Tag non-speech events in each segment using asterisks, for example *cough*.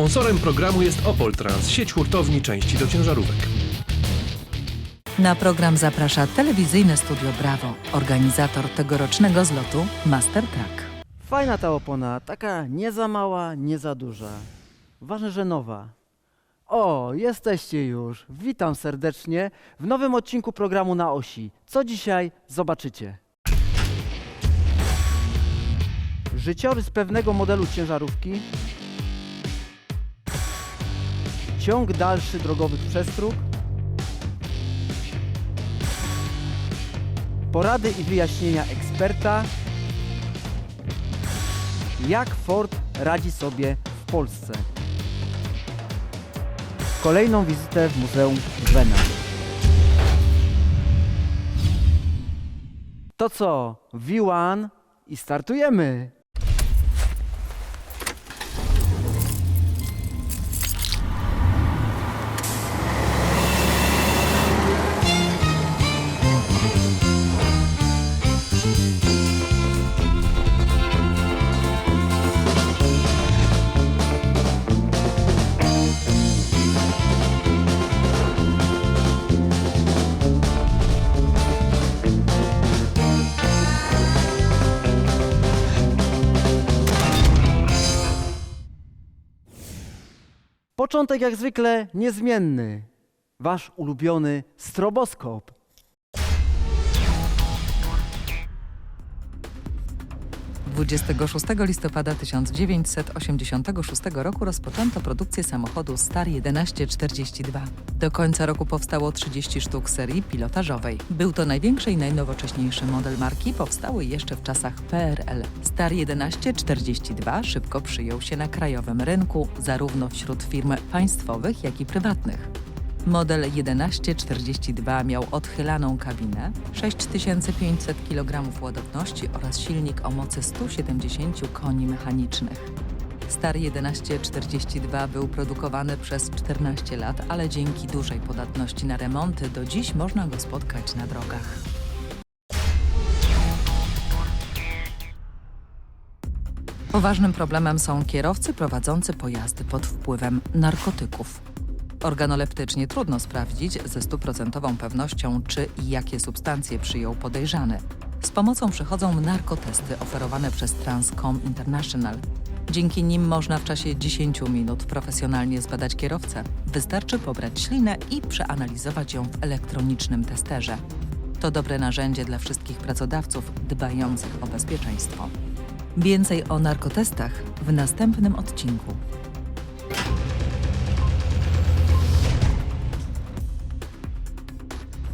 Sponsorem programu jest Opol Trans, sieć hurtowni części do ciężarówek. Na program zaprasza telewizyjne studio Brawo, organizator tegorocznego zlotu Master Track. Fajna ta opona, taka nie za mała, nie za duża. Ważne, że nowa. O, jesteście już. Witam serdecznie w nowym odcinku programu na osi. Co dzisiaj zobaczycie? Życiorys pewnego modelu ciężarówki. Ciąg dalszy drogowych przestróg. Porady i wyjaśnienia eksperta jak Ford radzi sobie w Polsce. Kolejną wizytę w Muzeum Wena. To co, V1 i startujemy! Początek jak zwykle niezmienny. Wasz ulubiony stroboskop. 26 listopada 1986 roku rozpoczęto produkcję samochodu Star 1142. Do końca roku powstało 30 sztuk serii pilotażowej. Był to największy i najnowocześniejszy model marki, powstały jeszcze w czasach PRL. Star 1142 szybko przyjął się na krajowym rynku, zarówno wśród firm państwowych, jak i prywatnych. Model 1142 miał odchylaną kabinę, 6500 kg ładowności oraz silnik o mocy 170 koni mechanicznych. Star 1142 był produkowany przez 14 lat, ale dzięki dużej podatności na remonty do dziś można go spotkać na drogach. Poważnym problemem są kierowcy prowadzący pojazdy pod wpływem narkotyków. Organoleptycznie trudno sprawdzić ze stuprocentową pewnością, czy i jakie substancje przyjął podejrzany. Z pomocą przychodzą narkotesty oferowane przez Transcom International. Dzięki nim można w czasie 10 minut profesjonalnie zbadać kierowcę. Wystarczy pobrać ślinę i przeanalizować ją w elektronicznym testerze. To dobre narzędzie dla wszystkich pracodawców dbających o bezpieczeństwo. Więcej o narkotestach w następnym odcinku.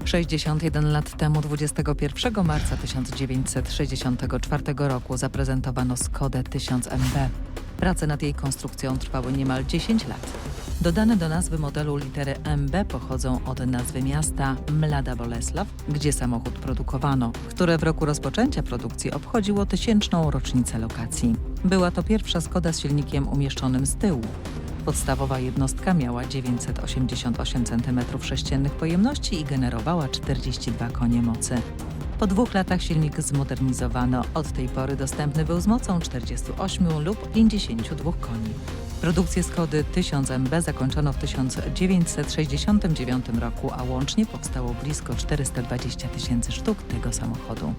Sześćdziesiąt jeden lat temu, 21 marca 1964 roku, zaprezentowano Skodę 1000 MB. Prace nad jej konstrukcją trwały niemal 10 lat. Dodane do nazwy modelu litery MB pochodzą od nazwy miasta Mlada Bolesław, gdzie samochód produkowano, które w roku rozpoczęcia produkcji obchodziło tysięczną rocznicę lokacji. Była to pierwsza Skoda z silnikiem umieszczonym z tyłu. Podstawowa jednostka miała 988 cm3 pojemności i generowała 42 konie mocy. Po dwóch latach silnik zmodernizowano. Od tej pory dostępny był z mocą 48 lub 52 koni. Produkcję Skody 1000 MB zakończono w 1969 roku, a łącznie powstało blisko 420 tysięcy sztuk tego samochodu.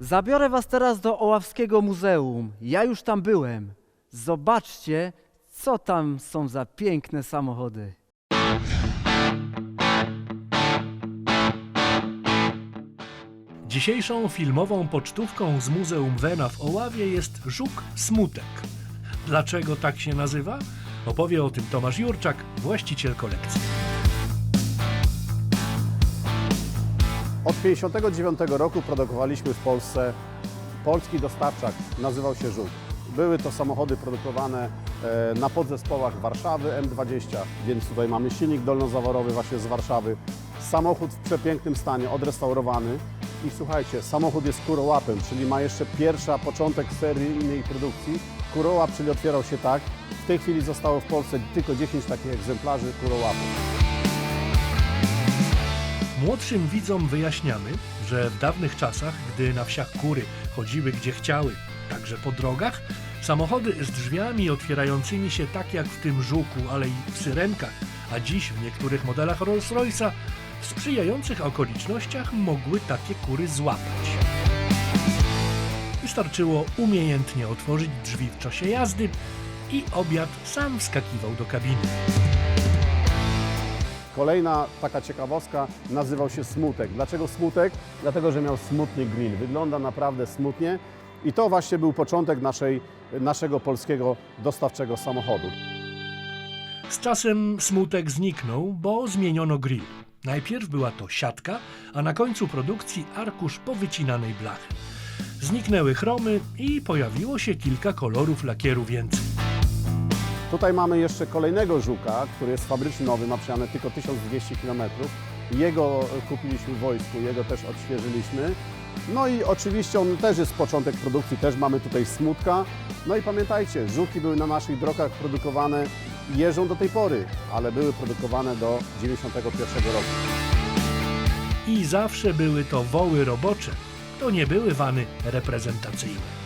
Zabiorę was teraz do Oławskiego Muzeum. Ja już tam byłem. Zobaczcie, co tam są za piękne samochody. Dzisiejszą filmową pocztówką z Muzeum Wena w Oławie jest Żuk Smutek. Dlaczego tak się nazywa? Opowie o tym Tomasz Jurczak, właściciel kolekcji. Od 1959 roku produkowaliśmy w Polsce polski dostarczak, nazywał się Żuk. Były to samochody produkowane e, na podzespołach Warszawy M20, więc tutaj mamy silnik dolnozaworowy właśnie z Warszawy. Samochód w przepięknym stanie, odrestaurowany. I słuchajcie, samochód jest kurołapem, czyli ma jeszcze pierwsza początek seryjnej produkcji. Kurołap, czyli otwierał się tak. W tej chwili zostało w Polsce tylko 10 takich egzemplarzy kurołapów. Młodszym widzom wyjaśniamy, że w dawnych czasach, gdy na wsiach kury chodziły gdzie chciały, także po drogach, Samochody z drzwiami otwierającymi się tak jak w tym żuku, ale i w syrenkach, a dziś w niektórych modelach Rolls-Royce'a w sprzyjających okolicznościach mogły takie kury złapać. Wystarczyło umiejętnie otworzyć drzwi w czasie jazdy i obiad sam wskakiwał do kabiny. Kolejna taka ciekawostka nazywał się Smutek. Dlaczego Smutek? Dlatego, że miał smutny grill. Wygląda naprawdę smutnie i to właśnie był początek naszej, naszego polskiego dostawczego samochodu. Z czasem smutek zniknął, bo zmieniono grill. Najpierw była to siatka, a na końcu produkcji arkusz powycinanej blachy. Zniknęły chromy i pojawiło się kilka kolorów lakieru więcej. Tutaj mamy jeszcze kolejnego żuka, który jest fabrycznie nowy, ma przejechane tylko 1200 km. Jego kupiliśmy w wojsku, jego też odświeżyliśmy. No i oczywiście on też jest początek produkcji, też mamy tutaj smutka. No i pamiętajcie, żuki były na naszych drogach produkowane jeżdżą do tej pory, ale były produkowane do 91 roku. I zawsze były to woły robocze, to nie były wany reprezentacyjne.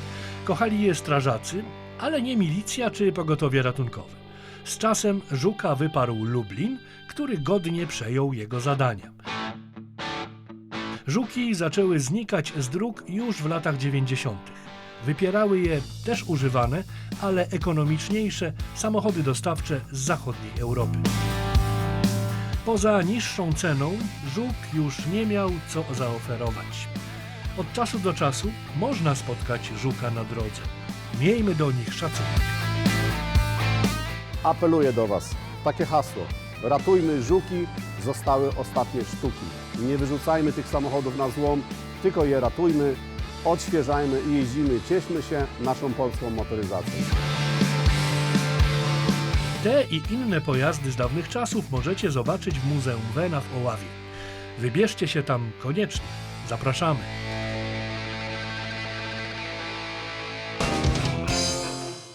Kochali je strażacy, ale nie milicja czy pogotowie ratunkowe. Z czasem Żuka wyparł Lublin, który godnie przejął jego zadania. Żuki zaczęły znikać z dróg już w latach 90. Wypierały je też używane, ale ekonomiczniejsze samochody dostawcze z zachodniej Europy. Poza niższą ceną Żuk już nie miał co zaoferować. Od czasu do czasu można spotkać Żuka na drodze. Miejmy do nich szacunek. Apeluję do Was, takie hasło. Ratujmy żuki, zostały ostatnie sztuki. Nie wyrzucajmy tych samochodów na złom, tylko je ratujmy, odświeżajmy i jeździmy. Cieszmy się naszą polską motoryzacją. Te i inne pojazdy z dawnych czasów możecie zobaczyć w Muzeum Wena w Oławie. Wybierzcie się tam koniecznie. Zapraszamy.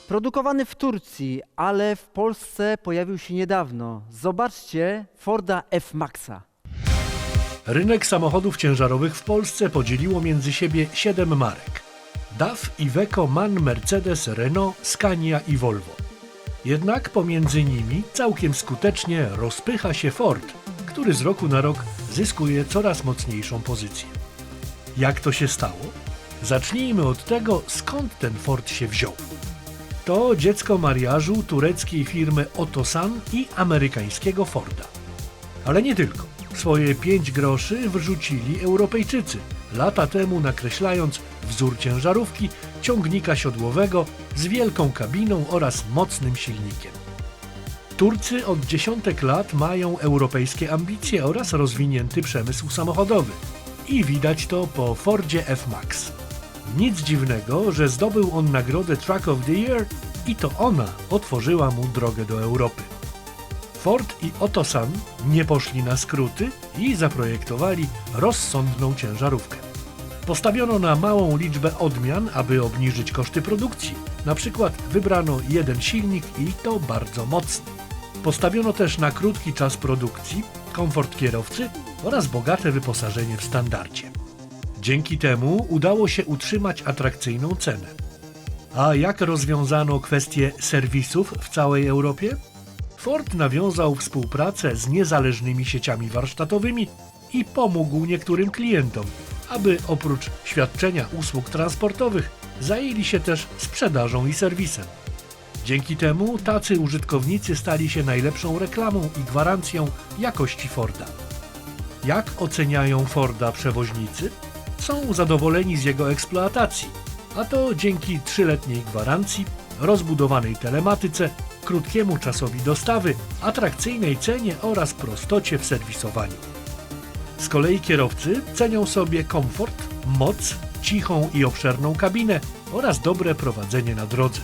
Produkowany w Turcji, ale w Polsce pojawił się niedawno. Zobaczcie Forda F-Maxa. Rynek samochodów ciężarowych w Polsce podzieliło między siebie siedem marek. DAF, Iveco, MAN, Mercedes, Renault, Scania i Volvo. Jednak pomiędzy nimi całkiem skutecznie rozpycha się Ford, który z roku na rok zyskuje coraz mocniejszą pozycję. Jak to się stało? Zacznijmy od tego, skąd ten Ford się wziął. To dziecko mariażu tureckiej firmy Otosan i amerykańskiego Forda. Ale nie tylko. Swoje pięć groszy wrzucili Europejczycy, lata temu nakreślając wzór ciężarówki, ciągnika siodłowego z wielką kabiną oraz mocnym silnikiem. Turcy od dziesiątek lat mają europejskie ambicje oraz rozwinięty przemysł samochodowy. I widać to po Fordzie F-Max. Nic dziwnego, że zdobył on nagrodę Truck of the Year i to ona otworzyła mu drogę do Europy. Ford i Otosan nie poszli na skróty i zaprojektowali rozsądną ciężarówkę. Postawiono na małą liczbę odmian, aby obniżyć koszty produkcji. Na przykład wybrano jeden silnik i to bardzo mocny. Postawiono też na krótki czas produkcji, komfort kierowcy oraz bogate wyposażenie w standardzie. Dzięki temu udało się utrzymać atrakcyjną cenę. A jak rozwiązano kwestię serwisów w całej Europie? Ford nawiązał współpracę z niezależnymi sieciami warsztatowymi i pomógł niektórym klientom, aby oprócz świadczenia usług transportowych zajęli się też sprzedażą i serwisem. Dzięki temu tacy użytkownicy stali się najlepszą reklamą i gwarancją jakości Forda. Jak oceniają Forda przewoźnicy? Są zadowoleni z jego eksploatacji, a to dzięki trzyletniej gwarancji, rozbudowanej telematyce, krótkiemu czasowi dostawy, atrakcyjnej cenie oraz prostocie w serwisowaniu. Z kolei kierowcy cenią sobie komfort, moc, cichą i obszerną kabinę oraz dobre prowadzenie na drodze.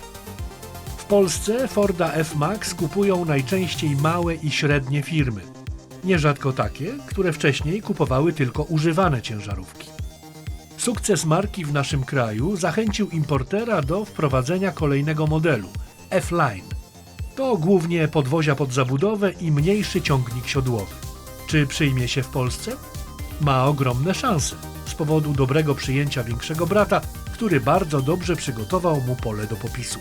W Polsce Forda F-Max kupują najczęściej małe i średnie firmy. Nierzadko takie, które wcześniej kupowały tylko używane ciężarówki. Sukces marki w naszym kraju zachęcił importera do wprowadzenia kolejnego modelu F-Line. To głównie podwozia pod zabudowę i mniejszy ciągnik siodłowy. Czy przyjmie się w Polsce? Ma ogromne szanse z powodu dobrego przyjęcia większego brata, który bardzo dobrze przygotował mu pole do popisu.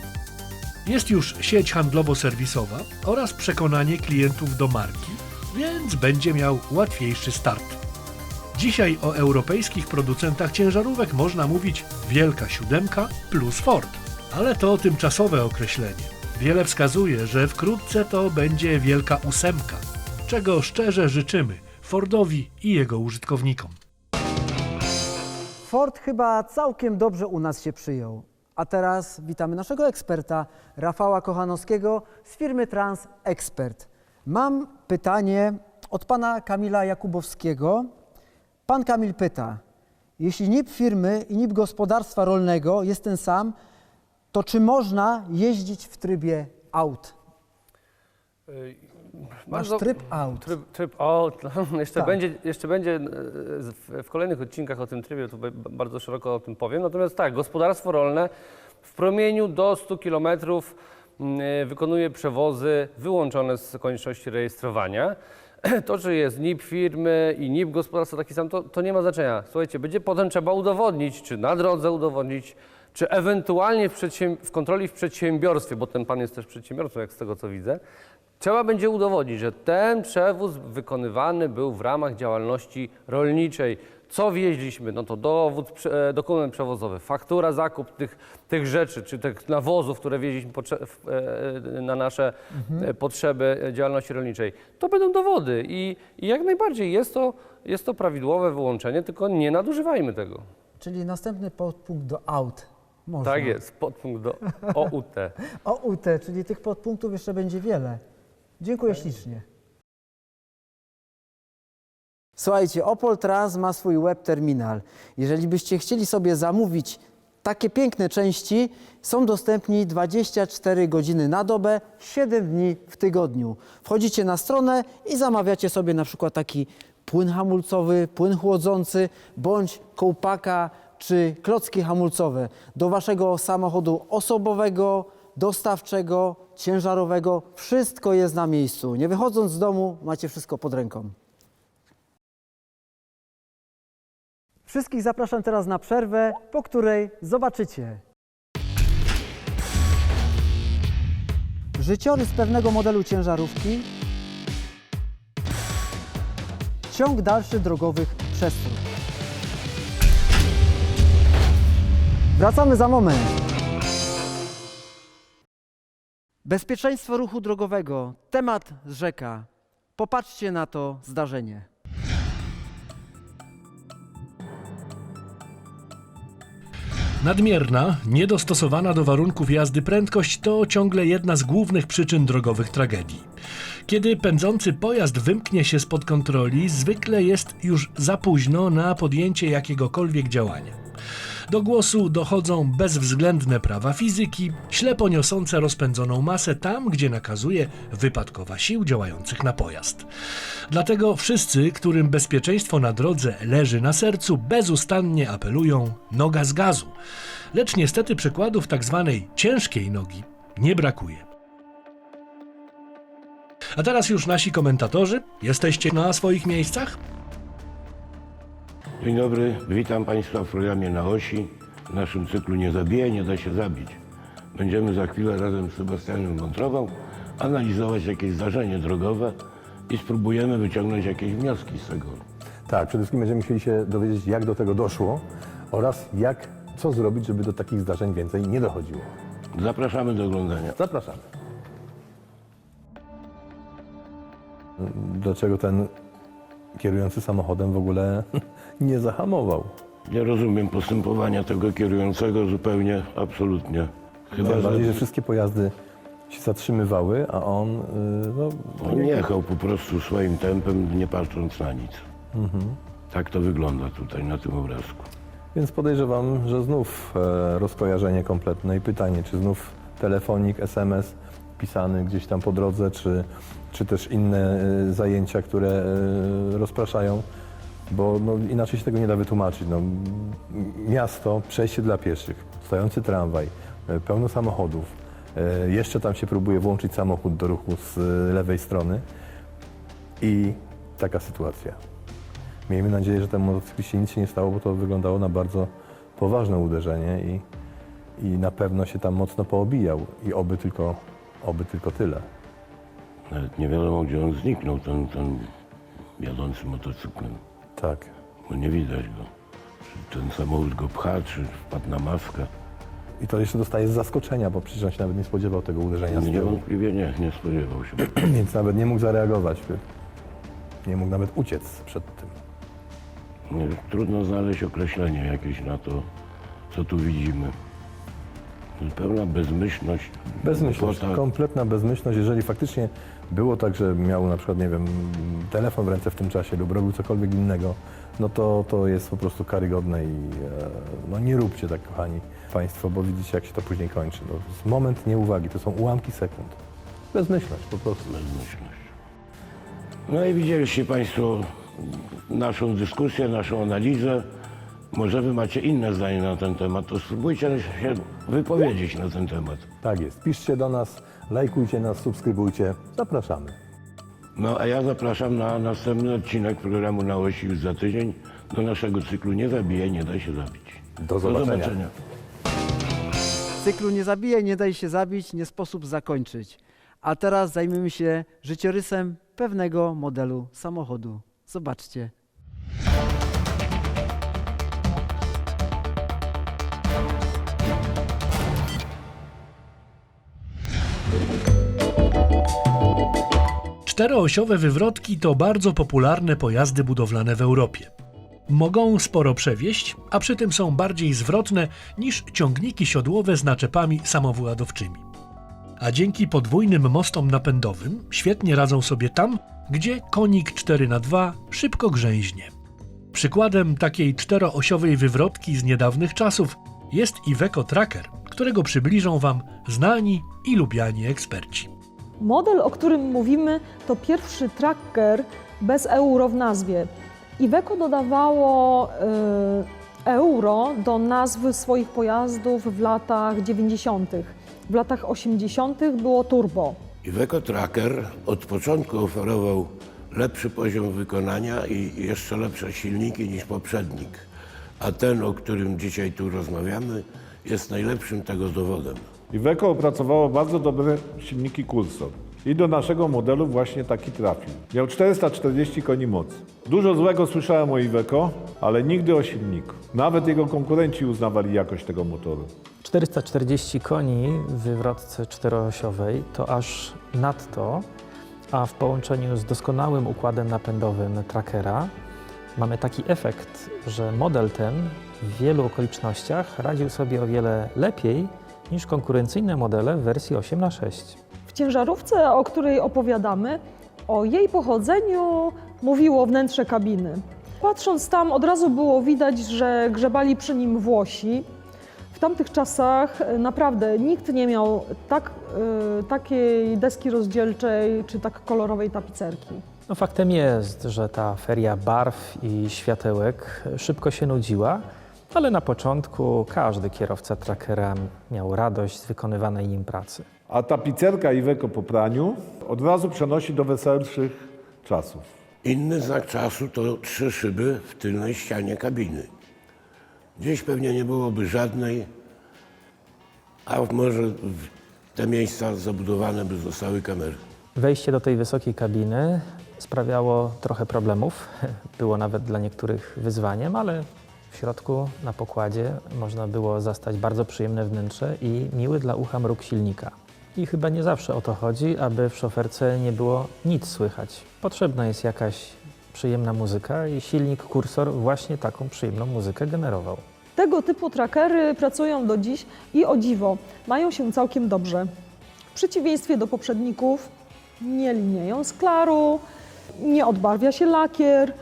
Jest już sieć handlowo-serwisowa oraz przekonanie klientów do marki, więc będzie miał łatwiejszy start. Dzisiaj o europejskich producentach ciężarówek można mówić Wielka Siódemka plus Ford, ale to tymczasowe określenie. Wiele wskazuje, że wkrótce to będzie Wielka Ósemka, czego szczerze życzymy Fordowi i jego użytkownikom. Ford chyba całkiem dobrze u nas się przyjął. A teraz witamy naszego eksperta, Rafała Kochanowskiego z firmy Trans Expert. Mam pytanie od pana Kamila Jakubowskiego. Pan Kamil pyta, jeśli NIP firmy i NIP gospodarstwa rolnego jest ten sam, to czy można jeździć w trybie aut? Masz tryb aut. Tryb, tryb out. No, *laughs* jeszcze, Tak. będzie, jeszcze będzie e, w, w kolejnych odcinkach o tym trybie, tu ba- bardzo szeroko o tym powiem. Natomiast tak, gospodarstwo rolne w promieniu do 100 km wykonuje przewozy wyłączone z konieczności rejestrowania. *clears throat* To, czy jest NIP firmy i NIP gospodarstwa taki sam, to, to nie ma znaczenia. Słuchajcie, będzie potem trzeba udowodnić, czy na drodze udowodnić, czy ewentualnie w, w kontroli w przedsiębiorstwie, bo ten pan jest też przedsiębiorcą, jak z tego co widzę, Trzeba będzie udowodnić, że ten przewóz wykonywany był w ramach działalności rolniczej. Co wieźliśmy? No to dowód, e, dokument przewozowy, faktura, zakup tych, tych rzeczy, czy tych nawozów, które wieźliśmy w- e, na nasze e, potrzeby e, działalności rolniczej. To będą dowody i, i jak najbardziej jest to, jest to prawidłowe wyłączenie, tylko nie nadużywajmy tego. Czyli następny podpunkt do aut. Można. Tak jest, podpunkt do OUT. *laughs* OUT, czyli tych podpunktów jeszcze będzie wiele. Dziękuję ślicznie. Słuchajcie, Opol Trans ma swój web terminal. Jeżeli byście chcieli sobie zamówić takie piękne części, są dostępni 24 godziny na dobę, 7 dni w tygodniu. Wchodzicie na stronę i zamawiacie sobie na przykład taki płyn hamulcowy, płyn chłodzący, bądź kołpaka czy klocki hamulcowe do waszego samochodu osobowego, dostawczego, ciężarowego. Wszystko jest na miejscu. Nie wychodząc z domu, macie wszystko pod ręką. Wszystkich zapraszam teraz na przerwę, po której zobaczycie. Życiorys pewnego modelu ciężarówki, ciąg dalszy drogowych przestróg. Wracamy za moment. Bezpieczeństwo ruchu drogowego. Temat rzeka. Popatrzcie na to zdarzenie. Nadmierna, niedostosowana do warunków jazdy prędkość to ciągle jedna z głównych przyczyn drogowych tragedii. Kiedy pędzący pojazd wymknie się spod kontroli, zwykle jest już za późno na podjęcie jakiegokolwiek działania. Do głosu dochodzą bezwzględne prawa fizyki, ślepo niosące rozpędzoną masę tam, gdzie nakazuje wypadkowa sił działających na pojazd. Dlatego wszyscy, którym bezpieczeństwo na drodze leży na sercu, bezustannie apelują noga z gazu. Lecz niestety przykładów tak zwanej ciężkiej nogi nie brakuje. A teraz już nasi komentatorzy. Jesteście na swoich miejscach? Dzień dobry, witam Państwa w programie Na Osi, w naszym cyklu Nie zabija, nie da się zabić. Będziemy za chwilę razem z Sebastianem Wątrobą analizować jakieś zdarzenie drogowe i spróbujemy wyciągnąć jakieś wnioski z tego. Tak, przede wszystkim będziemy chcieli się dowiedzieć, jak do tego doszło oraz jak, co zrobić, żeby do takich zdarzeń więcej nie dochodziło. Zapraszamy do oglądania. Zapraszamy. Dlaczego ten kierujący samochodem w ogóle *laughs* nie zahamował? Nie rozumiem postępowania tego kierującego zupełnie, absolutnie. Chyba, Tym bardziej, że że wszystkie pojazdy się zatrzymywały, a on, y, no, on jechał po prostu swoim tempem, nie patrząc na nic. Tak to wygląda tutaj na tym obrazku. więc podejrzewam, że znów e, rozkojarzenie kompletne i pytanie, czy znów telefonik, SMS pisany gdzieś tam po drodze, czy, czy też inne e, zajęcia, które e, rozpraszają, bo no, inaczej się tego nie da wytłumaczyć. No, miasto, przejście dla pieszych, stojący tramwaj, e, pełno samochodów, e, jeszcze tam się próbuje włączyć samochód do ruchu z e, lewej strony i taka sytuacja. Miejmy nadzieję, że temu motocykliście nic się nie stało, bo to wyglądało na bardzo poważne uderzenie i, i na pewno się tam mocno poobijał i oby tylko, oby tylko tyle. Nawet nie wiadomo, gdzie on zniknął, ten, ten jadący motocyklem. Tak. Bo nie widać go. Czy ten samochód go pcha, czy wpadł na maskę. I to jeszcze dostaje z zaskoczenia, bo przecież on się nawet nie spodziewał tego uderzenia z tyłu. Niewątpliwie nie, nie spodziewał się. *clears throat* Więc nawet nie mógł zareagować. Nie mógł nawet uciec przed tym. Nie, trudno znaleźć określenie jakieś na to, co tu widzimy. Pełna bezmyślność. Bezmyślność, głupota. kompletna bezmyślność. Jeżeli faktycznie było tak, że miał na przykład, nie wiem, telefon w ręce w tym czasie lub robił cokolwiek innego, no to, to jest po prostu karygodne i e, no nie róbcie tak, kochani Państwo, bo widzicie, jak się to później kończy. No, to jest moment nieuwagi, to są ułamki sekund. Bezmyślność po prostu. Bezmyślność. No i widzieliście Państwo naszą dyskusję, naszą analizę. Może Wy macie inne zdanie na ten temat, to spróbujcie się wypowiedzieć na ten temat. Tak jest. Piszcie do nas, lajkujcie nas, subskrybujcie. Zapraszamy. No a ja zapraszam na następny odcinek programu na osi już za tydzień do naszego cyklu Nie zabijaj, nie da się zabić. Do zobaczenia. Cyklu nie zabijaj, nie daj się zabić, nie sposób zakończyć. A teraz zajmiemy się życiorysem pewnego modelu samochodu. Zobaczcie. Czteroosiowe wywrotki to bardzo popularne pojazdy budowlane w Europie. Mogą sporo przewieźć, a przy tym są bardziej zwrotne niż ciągniki siodłowe z naczepami samowładowczymi. A dzięki podwójnym mostom napędowym świetnie radzą sobie tam, gdzie konik 4x2 szybko grzęźnie. Przykładem takiej czteroosiowej wywrotki z niedawnych czasów jest Iveco Tracker, którego przybliżą Wam znani i lubiani eksperci. Model, o którym mówimy, to pierwszy tracker bez euro w nazwie. Iveco dodawało y, euro do nazwy swoich pojazdów w latach 90. W latach 80. było turbo. Iveco Tracker od początku oferował lepszy poziom wykonania i jeszcze lepsze silniki niż poprzednik. A ten, o którym dzisiaj tu rozmawiamy, jest najlepszym tego dowodem. Iveco opracowało bardzo dobre silniki Cursor. I do naszego modelu właśnie taki trafił. Miał 440 koni mocy. Dużo złego słyszałem o Iveco, ale nigdy o silniku. Nawet jego konkurenci uznawali jakość tego motoru. 440 koni w wywrotce czteroosiowej to aż nadto, a w połączeniu z doskonałym układem napędowym trackera mamy taki efekt, że model ten w wielu okolicznościach radził sobie o wiele lepiej niż konkurencyjne modele w wersji 8 na 6 W ciężarówce, o której opowiadamy, o jej pochodzeniu mówiło wnętrze kabiny. Patrząc tam, od razu było widać, że grzebali przy nim Włosi. W tamtych czasach e, naprawdę nikt nie miał tak, e, takiej deski rozdzielczej czy tak kolorowej tapicerki. No faktem jest, że ta feria barw i światełek szybko się nudziła, ale na początku każdy kierowca trackera miał radość z wykonywanej nim pracy. A tapicerka Iveco po praniu od razu przenosi do weselszych czasów. Inny znak czasu to trzy szyby w tylnej ścianie kabiny. Dziś pewnie nie byłoby żadnej, a może w te miejsca zabudowane by zostały kamery. Wejście do tej wysokiej kabiny sprawiało trochę problemów. *laughs* Było nawet dla niektórych wyzwaniem, ale w środku na pokładzie można było zastać bardzo przyjemne wnętrze i miły dla ucha mruk silnika. I chyba nie zawsze o to chodzi, aby w szoferce nie było nic słychać. Potrzebna jest jakaś przyjemna muzyka i silnik kursor właśnie taką przyjemną muzykę generował. Tego typu trackery pracują do dziś i o dziwo, mają się całkiem dobrze. W przeciwieństwie do poprzedników nie linieją sklaru, nie odbarwia się lakier.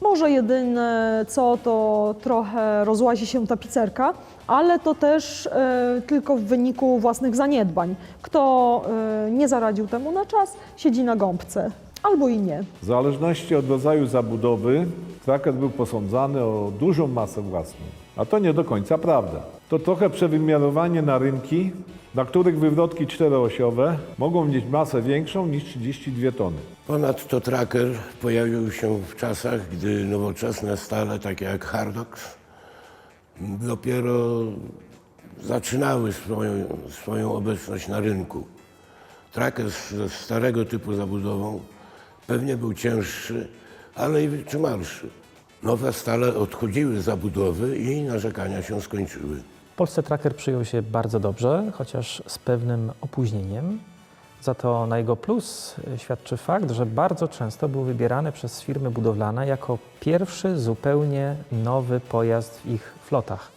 Może jedyne co to trochę rozłazi się tapicerka, ale to też e, tylko w wyniku własnych zaniedbań. Kto e, nie zaradził temu na czas, siedzi na gąbce. Albo i nie. W zależności od rodzaju zabudowy, tracker był posądzany o dużą masę własną. A to nie do końca prawda. To trochę przewymiarowanie na rynki, na których wywrotki czteroosiowe mogą mieć masę większą niż 32 tony. Ponadto tracker pojawił się w czasach, gdy nowoczesne stale, takie jak Hardox, dopiero zaczynały swoją, swoją obecność na rynku. Tracker ze starego typu zabudową pewnie był cięższy, ale i wytrzymalszy. Nowe stale odchodziły z zabudowy i narzekania się skończyły. Polsce tracker przyjął się bardzo dobrze, chociaż z pewnym opóźnieniem. Za to na jego plus świadczy fakt, że bardzo często był wybierany przez firmy budowlane jako pierwszy zupełnie nowy pojazd w ich flotach.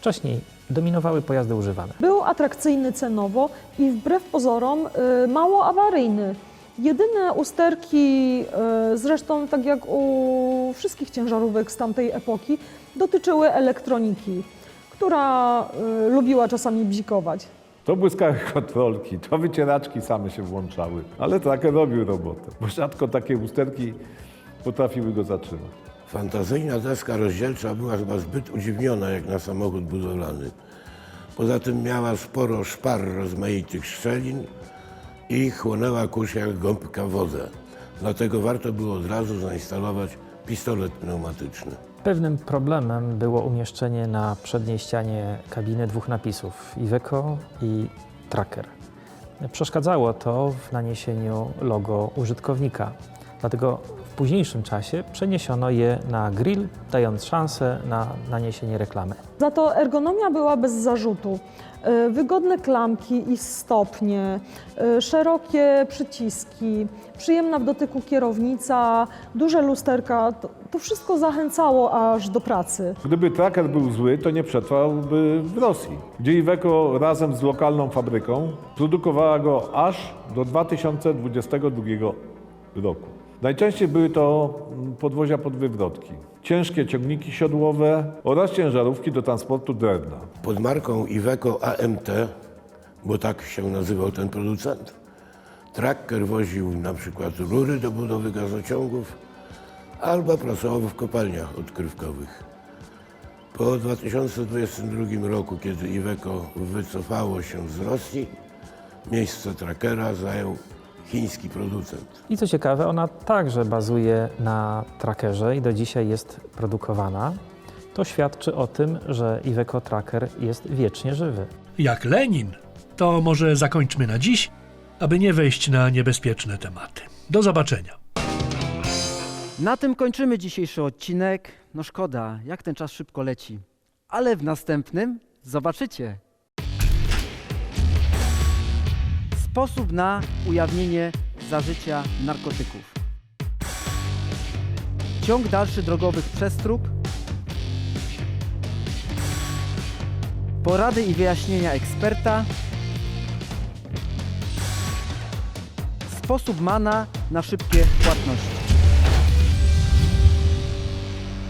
Wcześniej dominowały pojazdy używane. Był atrakcyjny cenowo i wbrew pozorom y, mało awaryjny. Jedyne usterki, y, zresztą tak jak u wszystkich ciężarówek z tamtej epoki, dotyczyły elektroniki, która y, lubiła czasami bzikować. To błyskały kontrolki, to wycieraczki same się włączały. Ale tracker robił robotę, bo rzadko takie usterki potrafiły go zatrzymać. Fantazyjna deska rozdzielcza była chyba zbyt udziwniona jak na samochód budowlany. Poza tym miała sporo szpar rozmaitych szczelin i chłonęła kurz jak gąbka wodę. Dlatego warto było od razu zainstalować pistolet pneumatyczny. Pewnym problemem było umieszczenie na przedniej ścianie kabiny dwóch napisów Iveco i Tracker. Przeszkadzało to w naniesieniu logo użytkownika. Dlatego w późniejszym czasie przeniesiono je na grill, dając szansę na naniesienie reklamy. Za to ergonomia była bez zarzutu. Y, Wygodne klamki i stopnie, y, szerokie przyciski, przyjemna w dotyku kierownica, duże lusterka. To, to wszystko zachęcało aż do pracy. Gdyby tracker był zły, to nie przetrwałby w Rosji, gdzie Iveco razem z lokalną fabryką produkowała go aż do 2022 roku. Najczęściej były to mm, podwozia pod wywrotki, ciężkie ciągniki siodłowe oraz ciężarówki do transportu drewna. Pod marką Iveco AMT, bo tak się nazywał ten producent, Tracker woził na przykład rury do budowy gazociągów albo pracował w kopalniach odkrywkowych. Po 2022 roku, kiedy Iveco wycofało się z Rosji, miejsce Trackera zajął chiński producent. I co ciekawe, ona także bazuje na trackerze i do dzisiaj jest produkowana. To świadczy o tym, że Iveco Tracker jest wiecznie żywy. Jak Lenin, to może zakończmy na dziś, aby nie wejść na niebezpieczne tematy. Do zobaczenia. Na tym kończymy dzisiejszy odcinek. No szkoda, jak ten czas szybko leci. Ale w następnym zobaczycie. Sposób na ujawnienie zażycia narkotyków. Ciąg dalszy drogowych przestróg. Porady i wyjaśnienia eksperta. Sposób mana na szybkie płatności.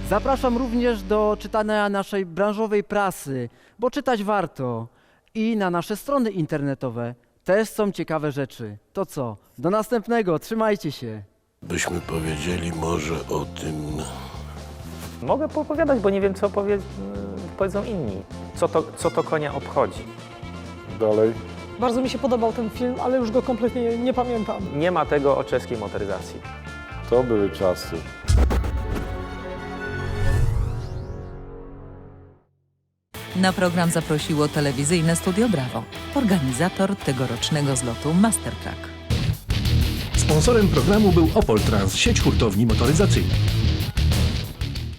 Zapraszam również do czytania naszej branżowej prasy, bo czytać warto. I na nasze strony internetowe też są ciekawe rzeczy. To co? Do następnego, trzymajcie się. Byśmy powiedzieli może o tym, Mogę poopowiadać, bo nie wiem, co powie, powiedzą inni. Co to, co to konia obchodzi? Dalej. Bardzo mi się podobał ten film, ale już go kompletnie nie pamiętam. Nie ma tego o czeskiej motoryzacji. To były czasy. Na program zaprosiło telewizyjne Studio Brawo, organizator tegorocznego zlotu Mastertrack. Sponsorem programu był Opol Trans, sieć hurtowni motoryzacyjnych.